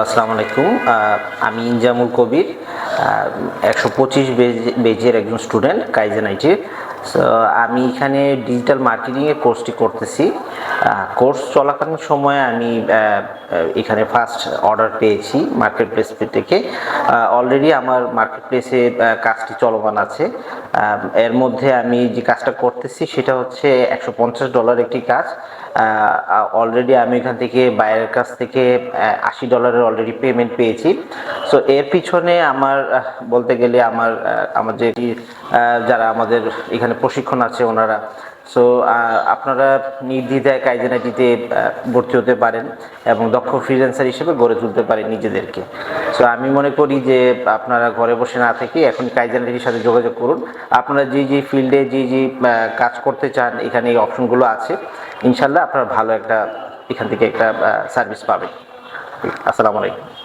আসসালামু আলাইকুম। আমি ইনজামুল কবির একশো পঁচিশ বেজের একজন স্টুডেন্ট কাইজেন আইটির সো আমি এখানে ডিজিটাল মার্কেটিংয়ের কোর্সটি করতেছি। কোর্স চলাকালীন সময়ে আমি এখানে ফার্স্ট অর্ডার পেয়েছি মার্কেট প্লেস থেকে অলরেডি আমার মার্কেট প্লেসে কাজটি চলমান আছে। এর মধ্যে আমি যে কাজটা করতেছি সেটা হচ্ছে একশো পঞ্চাশ ডলার একটি কাজ। অলরেডি আমি এখান থেকে বাইরের কাছ থেকে আশি ডলারের অলরেডি পেমেন্ট পেয়েছি। সো এর পিছনে আমার বলতে গেলে আমার আমার যে যারা আমাদের এখানে প্রশিক্ষণ আছে ওনারা। সো আপনারা নির্দ্বিধায় কাইজেনাটিতে ভর্তি হতে পারেন এবং দক্ষ ফ্রিল্যান্সার হিসেবে গড়ে তুলতে পারেন নিজেদেরকে। সো আমি মনে করি যে আপনারা ঘরে বসে না থেকে এখন কাইজেনাটির সাথে যোগাযোগ করুন। আপনারা যে যে ফিল্ডে যে যে কাজ করতে চান, এখানে এই অপশনগুলো আছে। ইনশাল্লাহ আপনারা ভালো একটা, এখান থেকে একটা সার্ভিস পাবেন। আসসালামু আলাইকুম।